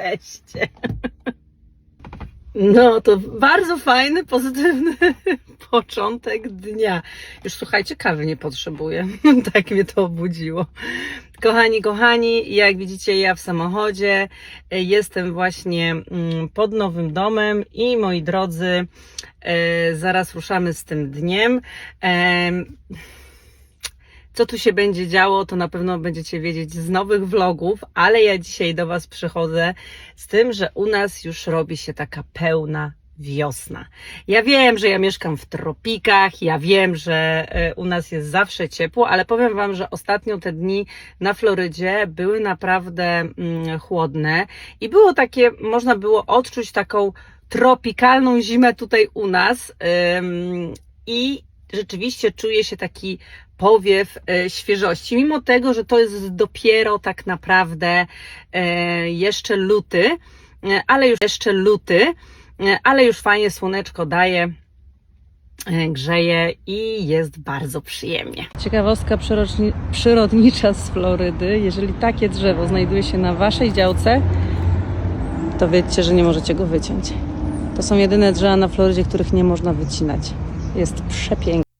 Jesteście. No, to bardzo fajny, pozytywny początek dnia. Już słuchajcie, kawy nie potrzebuję. Tak mnie to obudziło. Kochani, kochani, jak widzicie, ja w samochodzie e, jestem właśnie mm, pod nowym domem i moi drodzy, e, zaraz ruszamy z tym dniem. Co tu się będzie działo, to na pewno będziecie wiedzieć z nowych vlogów, ale ja dzisiaj do Was przychodzę z tym, że u nas już robi się taka pełna wiosna. Ja wiem, że ja mieszkam w tropikach, ja wiem, że e, u nas jest zawsze ciepło, ale powiem Wam, że ostatnio te dni na Florydzie były naprawdę mm, chłodne i było takie, można było odczuć taką tropikalną zimę tutaj u nas i rzeczywiście czuje się taki powiew e, świeżości, mimo tego, że to jest dopiero tak naprawdę e, jeszcze luty, e, ale już jeszcze luty, ale już fajnie słoneczko daje, grzeje i jest bardzo przyjemnie. Ciekawostka przyrodni- przyrodnicza z Florydy. Jeżeli takie drzewo znajduje się na waszej działce, to wiedzcie, że nie możecie go wyciąć. To są jedyne drzewa na Florydzie, których nie można wycinać. Jest przepiękne.